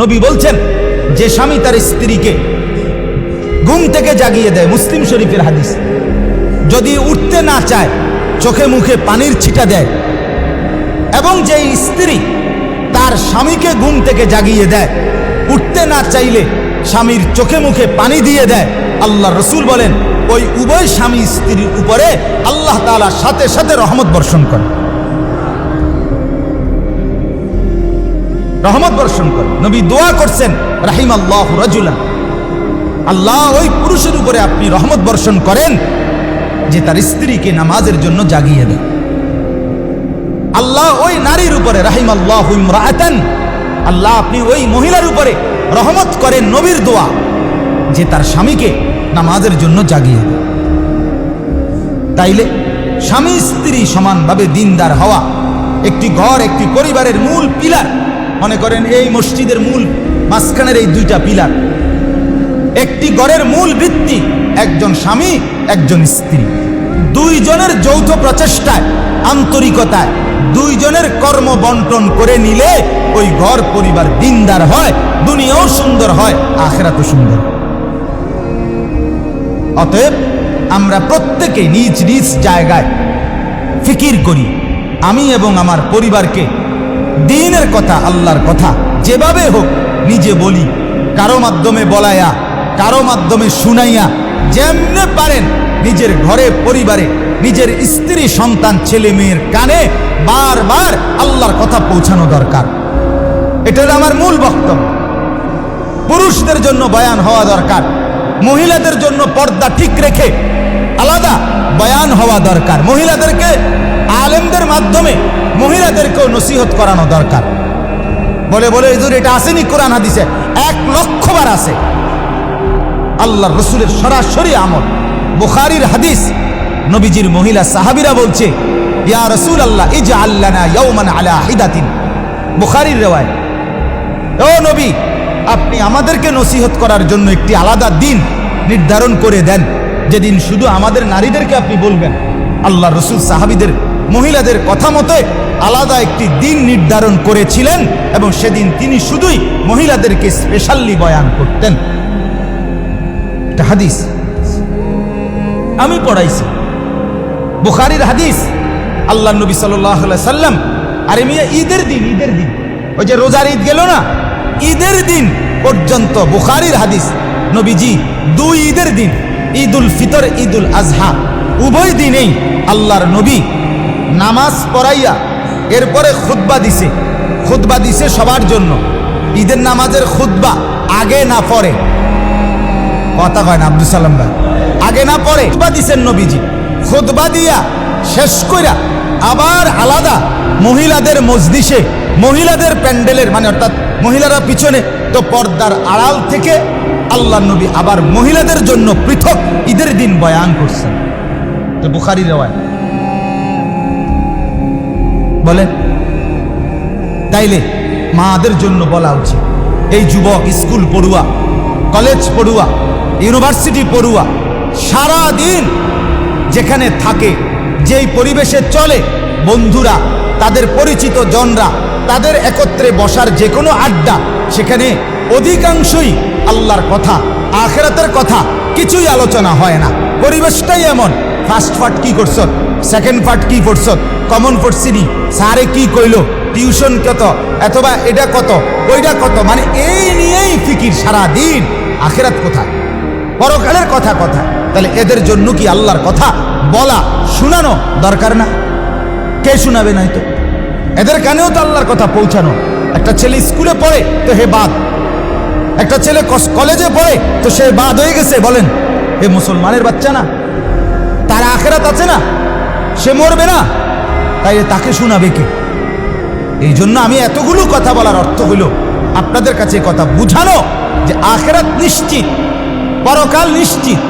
নবী বলছেন, যে স্বামী তার স্ত্রীকে ঘুম থেকে জাগিয়ে দেয়। মুসলিম শরীফের হাদিস। যদি উঠতে না চায়, চোখে মুখে পানির ছিটা দেয়, এবং যে স্ত্রী তার স্বামীকে ঘুম থেকে জাগিয়ে দেয়, উঠতে না চাইলে স্বামীর চোখে মুখে পানি দিয়ে দেয়, আল্লাহ রসুল বলেন, ওই উভয় স্বামী স্ত্রীর উপরে আল্লাহ তাআলা সাথে সাথে রহমত বর্ষণ করে। রহমত বর্ষণ করে। নবী দোয়া করছেন রাহিম আল্লাহ রাজুলান। আল্লাহ ওই পুরুষের উপরে আপনি রহমত বর্ষণ করেন, যে তার স্ত্রীকে নামাজের জন্য জাগিয়ে দেয় আল্লাহ ওই নারীর উপরে রাহিম আল্লাহ আল্লাহ আপনি ওই মহিলার উপরে রহমত করেন নবীর দোয়া, যে তার স্বামীকে নামাজের জন্য জাগিয়ে দেয় তাইলে স্বামী স্ত্রী সমানভাবে দিনদার হওয়া একটি ঘর, একটি পরিবারের মূল পিলার মনে করেন এই মসজিদের মূল মাঝখানের এই দুইটা পিলার। একটি ঘরের মূল ভিত্তি, একজন স্বামী, একজন স্ত্রী। দুইজনের যৌথ প্রচেষ্টায়, আন্তরিকতায় দুইজনের কর্ম বন্টন করে নিলে ওই ঘর পরিবার দিনদার হয়, দুনিয়াও সুন্দর হয়, আখেরাতও সুন্দর। অতএব আমরা প্রত্যেকে নিজ নিজ জায়গায় ফিকির করি। আমি এবং আমার পরিবারকে দিনের কথা, আল্লাহর কথা, যেভাবে হোক নিজে বলি, কারও মাধ্যমে বলাইয়া কারও মাধ্যমে শুনাইয়া, যেমনে পারেন নিজের ঘরে, পরিবারে, নিজের স্ত্রী, সন্তান, ছেলে, মেয়ের কানে বারবার আল্লাহর কথা পৌঁছানো দরকার। এটা আমার মূল বক্তব্য। পুরুষদের জন্য বয়ান হওয়া দরকার, মহিলাদের জন্য পর্দা ঠিক রেখে আলাদা বয়ান হওয়া দরকার। মহিলাদেরকে মাধ্যমে মহিলাদেরকেও নসিহত করানো দরকার। বলে বলে, হুজুর, এটা আসেনি, কোরআন, হাদিসে। এক লক্ষ বার আছে। আল্লাহ রসুলের সরাসরি আমল। বুখারির হাদিস, নবীজির মহিলা সাহাবিরা বলছে, ইয়া রসুল আল্লাহ ইজ আল্লানা বুখারির রেওয়ায়, ও নবী, আপনি আমাদেরকে নসিহত করার জন্য একটি আলাদা দিন নির্ধারণ করে দেন। যেদিন শুধু আমাদের নারীদেরকে আপনি বলবেন আল্লাহ রসুল সাহাবিদের মহিলাদের কথা মতে আলাদা একটি দিন নির্ধারণ করেছিলেন এবং সেদিন তিনি শুধুই মহিলাদেরকে স্পেশালি বয়ান করতেন। হাদিস। আমি পড়াইছি। বুখারির হাদিস। আল্লাহ নবী সাল্লাম, আরে মিয়া, ঈদের দিন ঈদের দিন। ওই যে রোজার ঈদ গেল না? ঈদের দিন পর্যন্ত বুখারির হাদিস। নবীজি দুই ঈদের দিন ঈদ উল ফিতর ঈদ উল আজহা। উভয় দিনেই আল্লাহর নবী নামাজ পড়াইয়া এরপরে খুতবা দিছে। খুতবা দিছে সবার জন্য। ঈদের নামাজের খুতবা আগে না পরে। কথা কয় না আব্দুল সালাম ভাই? আগে না পরে খুতবা দিছেন নবীজি। খুতবা দিয়া শেষ কইরা আবার আলাদা মহিলাদের মজলিসে, মহিলাদের প্যান্ডেলের মানে অর্থাৎ মহিলারা পিছনে তো পর্দার আড়াল থেকে আল্লাহ নবী আবার মহিলাদের জন্য পৃথক ঈদের দিন বয়ান করছেন। তো বুখারি রেওয়ায় বলেন, তাইলে মাদের জন্য বলা উচিত। এই যুবক স্কুল পড়ুয়া, কলেজ পড়ুয়া, ইউনিভার্সিটি পড়ুয়া সারা দিন যেখানে থাকে, যেই পরিবেশে চলে, বন্ধুরা, তাদের পরিচিত জনরা, তাদের একত্রে বসার যে কোনো আড্ডা, সেখানে অধিকাংশই আল্লাহর কথা, আখেরাতের কথা কিছুই আলোচনা হয় না। পরিবেশটাই এমন। ফার্স্ট পার্ট কি করছ? সেকেন্ড পার্ট কি করছ কমন পড়ছিনি স্যারে কি কইলো? টিউশন কত? অথবা এটা কত? ওইটা কত? মানে এই নিয়েই ফিকির সারা দিন আখেরাত কোথায়? পরকালের কথা কথা তাহলে এদের জন্য কি আল্লাহর কথা বলা, শোনানো দরকার না? কে শোনাবে নাই তো এদের কানেও তো আল্লাহর কথা পৌঁছানো। একটা ছেলে স্কুলে পড়ে, তো হে বাদ। একটা ছেলে কলেজে পড়ে, তো সে বাদ হয়ে গেছে, বলেন। এ মুসলমানের বাচ্চা না? তার আখেরাত আছে না, সে মরবে না। তাই তাকে শোনাবে কে? এই জন্য আমি এতগুলো কথা বলার অর্থ হইল, আপনাদের কাছে কথা বুঝানো যে আখেরাত নিশ্চিত, পরকাল নিশ্চিত।